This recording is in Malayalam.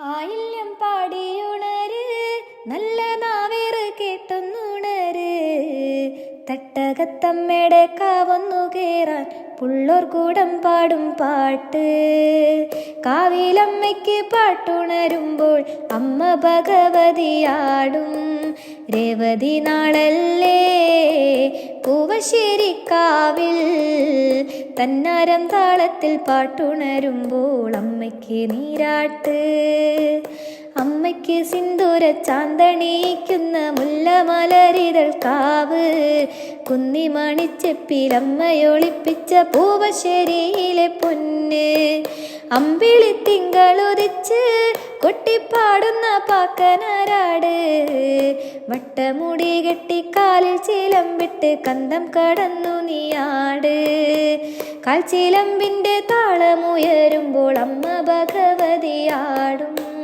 ആയില്യം പാടിയുണര് നല്ല നാവേറ് കേട്ടൊന്നുണര്. തട്ടകത്തമ്മയുടെ കാവന്നു കേറാൻ പുള്ളോർ കൂടം പാടും പാട്ട്. കാവിലമ്മയ്ക്ക് പാട്ടുണരുമ്പോൾ അമ്മ ഭഗവതിയാടും. രേവതി നാളല്ലേ പൂവശ്ശേരിക്കാവിൽ തന്നാരം താളത്തിൽ പാട്ടുണരുമ്പോൾ അമ്മയ്ക്ക് നീരാട്ട്. അമ്മയ്ക്ക് സിന്ദൂര ചാന്തണിയിക്കുന്ന മുല്ലമലരിതൾ കാവ്. കുന്നിമണിച്ചെപ്പിൽ അമ്മയൊളിപ്പിച്ച പൂവശ്ശേരിയിലെ പൊന്ന്. അമ്പിളി തിങ്കളുദിച്ച് കൊട്ടിപ്പാടുന്ന പാക്കനാരാട്. വട്ടമുടി കെട്ടി കാലിൽ വിട്ട് കന്തം കടന്നു നീയാട്. കാൽച്ചിലമ്പിന്റെ താളമുയരുമ്പോൾ അമ്മ ഭഗവതിയാടും.